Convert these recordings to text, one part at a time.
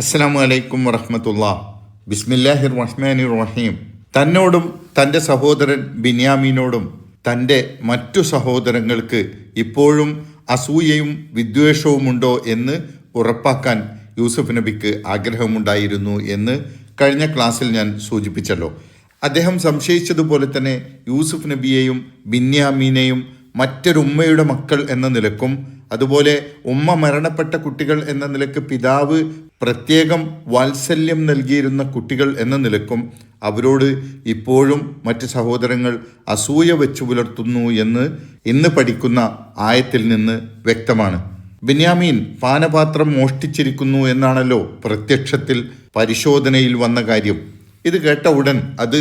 അസ്സലാമു അലൈക്കും വറഹമത്തുള്ള. ബിസ്മില്ലാഹിർ റഹ്മാനി റഹീം തന്നോടും തന്റെ സഹോദരൻ ബിന്യാമീനോടും തന്റെ മറ്റു സഹോദരങ്ങൾക്ക് ഇപ്പോഴും അസൂയയും വിദ്വേഷവുമുണ്ടോ എന്ന് ഉറപ്പാക്കാൻ യൂസുഫ് നബിക്ക് ആഗ്രഹമുണ്ടായിരുന്നു എന്ന് കഴിഞ്ഞ ക്ലാസ്സിൽ ഞാൻ സൂചിപ്പിച്ചല്ലോ. അദ്ദേഹം സംശയിച്ചതുപോലെ തന്നെ യൂസുഫ് നബിയെയും ബിന്യാമീനെയും മറ്റൊരുമ്മയുടെ മക്കൾ എന്ന നിലക്കും അതുപോലെ ഉമ്മ മരണപ്പെട്ട കുട്ടികൾ എന്ന നിലയ്ക്ക് പിതാവ് പ്രത്യേകം വാത്സല്യം നൽകിയിരുന്ന കുട്ടികൾ എന്ന നിലക്കും അവരോട് ഇപ്പോഴും മറ്റ് സഹോദരങ്ങൾ അസൂയ വെച്ചു പുലർത്തുന്നു എന്ന് ഇന്ന് പഠിക്കുന്ന ആയത്തിൽ നിന്ന് വ്യക്തമാണ്. ബെന്യാമീൻ പാനപാത്രം മോഷ്ടിച്ചിരിക്കുന്നു എന്നാണല്ലോ പ്രത്യക്ഷത്തിൽ പരിശോധനയിൽ വന്ന കാര്യം. ഇത് കേട്ട ഉടൻ അത്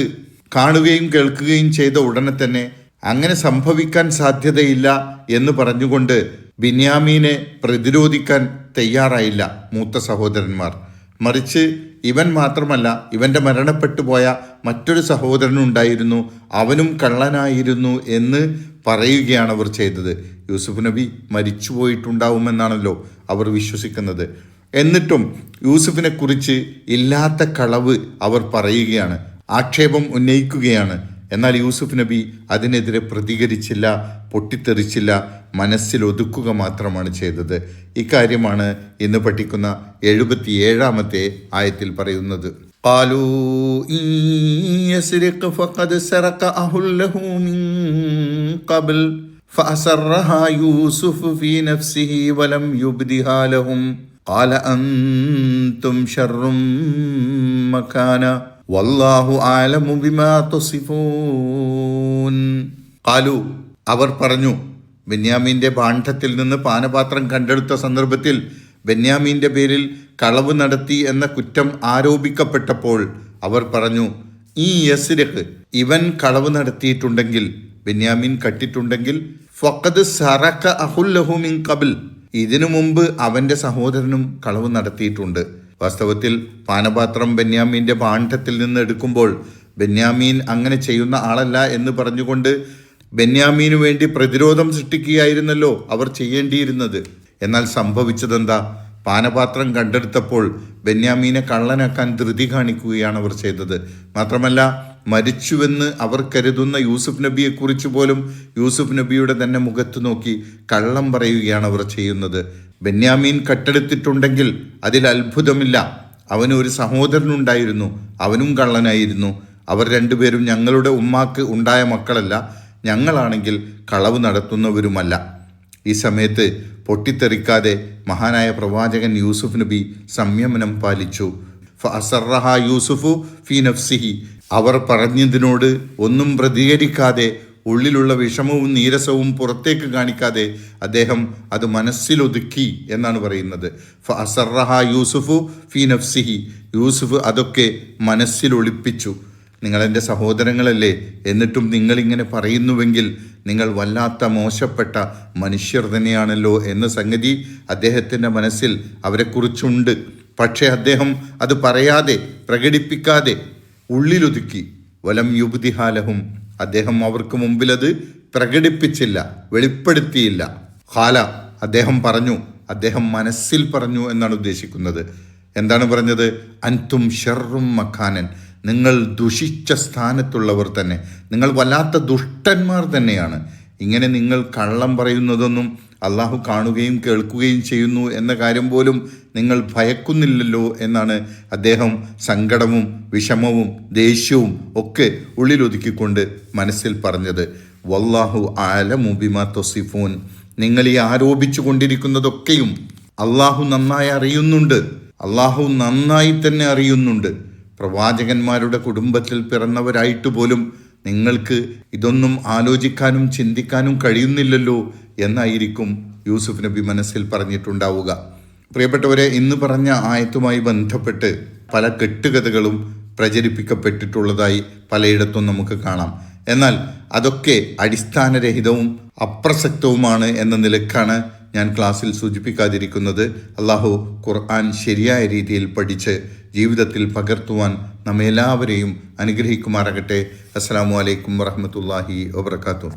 കാണുകയും കേൾക്കുകയും ചെയ്ത ഉടനെ തന്നെ അങ്ങനെ സംഭവിക്കാൻ സാധ്യതയില്ല എന്ന് പറഞ്ഞുകൊണ്ട് ബിന്യാമീനെ പ്രതിരോധിക്കാൻ തയ്യാറായില്ല മൂത്ത സഹോദരന്മാർ. മറിച്ച് ഇവൻ മാത്രമല്ല ഇവന്റെ മരണപ്പെട്ടു പോയ മറ്റൊരു സഹോദരനുണ്ടായിരുന്നു അവനും കള്ളനായിരുന്നു എന്ന് പറയുകയാണ് അവർ ചെയ്തത്. യൂസുഫ് നബി മരിച്ചുപോയിട്ടുണ്ടാവുമെന്നാണല്ലോ അവർ വിശ്വസിക്കുന്നത്. എന്നിട്ടും യൂസുഫിനെക്കുറിച്ച് ഇല്ലാത്ത കളവ് അവർ പറയുകയാണ്. ആക്ഷേപം ഉന്നയിക്കുകയാണ്. എന്നാൽ യൂസുഫ് നബി അതിനെതിരെ പ്രതികരിച്ചില്ല പൊട്ടിത്തെറിച്ചില്ല മനസ്സിൽ ഒതുക്കുക മാത്രമാണ് ചെയ്തത് ഇക്കാര്യമാണ് ഇന്ന് പഠിക്കുന്ന എഴുപത്തിയേഴാമത്തെ ആയത്തിൽ പറയുന്നത് قالوا إن يسرق فقد سرق أخ له من قبل فأسرها يوسف في نفسه ولم يبدها لهم قال أنتم شر مكانا വല്ലാഹു ആലമു ബിമാ തുസിഫൂൻ. കാലു അവർ പറഞ്ഞു ബെന്യാമീന്റെ ഭാണ്ഡത്തിൽ നിന്ന് പാനപാത്രം കണ്ടെടുത്ത സന്ദർഭത്തിൽ ബെന്യാമീന്റെ പേരിൽ കളവ് നടത്തി എന്ന കുറ്റം ആരോപിക്കപ്പെട്ടപ്പോൾ അവർ പറഞ്ഞു ഈ യസിരഹ് ഇവൻ കളവ് നടത്തിയിട്ടുണ്ടെങ്കിൽ ബെന്യാമീൻ കട്ടിട്ടുണ്ടെങ്കിൽ ഫക്കത് സറക്ക അഹുല്ലഹുമിൻ കബിൽ ഇതിനു മുമ്പ് അവന്റെ സഹോദരനും കളവ് നടത്തിയിട്ടുണ്ട്. വാസ്തവത്തിൽ പാനപാത്രം ബെന്യാമീന്റെ പാണ്ഡത്തിൽ നിന്ന് എടുക്കുമ്പോൾ ബെന്യാമീൻ അങ്ങനെ ചെയ്യുന്ന ആളല്ല എന്ന് പറഞ്ഞുകൊണ്ട് ബെന്യാമീനു വേണ്ടി പ്രതിരോധം സൃഷ്ടിക്കുകയായിരുന്നല്ലോ അവർ ചെയ്യേണ്ടിയിരുന്നത്. എന്നാൽ സംഭവിച്ചതെന്താ? പാനപാത്രം കണ്ടെടുത്തപ്പോൾ ബെന്യാമീനെ കള്ളനാക്കാൻ ധൃതി കാണിക്കുകയാണ് അവർ ചെയ്തത്. മാത്രമല്ല മരിച്ചുവെന്ന് അവർ കരുതുന്ന യൂസുഫ് നബിയെക്കുറിച്ച് പോലും യൂസുഫ് നബിയുടെ തന്നെ മുഖത്ത് നോക്കി കള്ളം പറയുകയാണ് അവർ ചെയ്യുന്നത്. ബെന്യാമീൻ കട്ടെടുത്തിട്ടുണ്ടെങ്കിൽ അതിൽ അത്ഭുതമില്ല. അവന് ഒരു സഹോദരനുണ്ടായിരുന്നു അവനും കള്ളനായിരുന്നു. അവർ രണ്ടുപേരും ഞങ്ങളുടെ ഉമ്മാക്ക് ഉണ്ടായ മക്കളല്ല. ഞങ്ങളാണെങ്കിൽ കളവ് നടത്തുന്നവരുമല്ല. ഈ സമയത്ത് പൊട്ടിത്തെറിക്കാതെ മഹാനായ പ്രവാചകൻ യൂസുഫ് നബി സംയമനം പാലിച്ചു. യൂസുഫു ഫി നഫ്സിഹി. അവർ പറഞ്ഞതിനോട് ഒന്നും പ്രതികരിക്കാതെ ഉള്ളിലുള്ള വിഷമവും നീരസവും പുറത്തേക്ക് കാണിക്കാതെ അദ്ദേഹം അത് മനസ്സിലൊതുക്കി എന്നാണ് പറയുന്നത്. ഫസറഹ യൂസുഫു ഫി നഫ്സിഹി. യൂസുഫ് അതൊക്കെ മനസ്സിൽ എന്റെ സഹോദരങ്ങളല്ലേ? എന്നിട്ടും നിങ്ങളിങ്ങനെ പറയുന്നുവെങ്കിൽ നിങ്ങൾ വല്ലാത്ത മോശപ്പെട്ട മനുഷ്യർ തന്നെയാണല്ലോ എന്ന സംഗതി അദ്ദേഹത്തിന്റെ മനസ്സിൽ അവരെക്കുറിച്ചുണ്ട്. പക്ഷേ അദ്ദേഹം അത് പറയാതെ പ്രകടിപ്പിക്കാതെ ഉള്ളിലൊതുക്കി. വലം യുബുദിഹാലഹും. അദ്ദേഹം അവർക്ക് മുമ്പിലത് പ്രകടിപ്പിച്ചില്ല വെളിപ്പെടുത്തിയില്ല. ഹാല അദ്ദേഹം പറഞ്ഞു അദ്ദേഹം മനസ്സിൽ പറഞ്ഞു എന്നാണ് ഉദ്ദേശിക്കുന്നത്. എന്താണ് പറഞ്ഞത്? അൻതും ഷെറും മഖാനൻ. നിങ്ങൾ ദുഷിച്ച സ്ഥാനത്തുള്ളവർ തന്നെ. നിങ്ങൾ വല്ലാത്ത ദുഷ്ടന്മാർ തന്നെയാണ്. ഇങ്ങനെ നിങ്ങൾ കള്ളം പറയുന്നതൊന്നും അള്ളാഹു കാണുകയും കേൾക്കുകയും ചെയ്യുന്നു എന്ന കാര്യം പോലും നിങ്ങൾ ഭയക്കുന്നില്ലല്ലോ എന്നാണ് അദ്ദേഹം സങ്കടവും വിഷമവും ദേഷ്യവും ഒക്കെ ഉള്ളിലൊതുക്കിക്കൊണ്ട് മനസ്സിൽ പറഞ്ഞത്. വല്ലാഹു ആലമുബിമ തൊസിഫൂൻ. നിങ്ങൾ ഈ ആരോപിച്ചു കൊണ്ടിരിക്കുന്നതൊക്കെയും അള്ളാഹു നന്നായി അറിയുന്നുണ്ട്. അള്ളാഹു നന്നായി തന്നെ അറിയുന്നുണ്ട്. പ്രവാചകന്മാരുടെ കുടുംബത്തിൽ പിറന്നവരായിട്ട് പോലും നിങ്ങൾക്ക് ഇതൊന്നും ആലോചിക്കാനും ചിന്തിക്കാനും കഴിയുന്നില്ലല്ലോ എന്നായിരിക്കും യൂസുഫ് നബി മനസ്സിൽ പറഞ്ഞിട്ടുണ്ടാവുക. പ്രിയപ്പെട്ടവരെ ഇന്ന് പറഞ്ഞ ആയത്തുമായി ബന്ധപ്പെട്ട് പല കെട്ടുകഥകളും പ്രചരിപ്പിക്കപ്പെട്ടിട്ടുള്ളതായി പലയിടത്തും നമുക്ക് കാണാം. എന്നാൽ അതൊക്കെ അടിസ്ഥാനരഹിതവും അപ്രസക്തവുമാണ് എന്ന നിലക്കാണ് ഞാൻ ക്ലാസ്സിൽ സൂചിപ്പിക്കാതിരിക്കുന്നത്. അള്ളാഹു ഖുർആൻ ശരിയായ രീതിയിൽ പഠിച്ച് ജീവിതത്തിൽ പകർത്തുവാൻ നമ്മെല്ലാവരെയും അനുഗ്രഹിക്കുമാറാകട്ടെ. അസ്സാം വലൈക്കും വറഹമത്തല്ലാഹി വാബർക്കാത്തു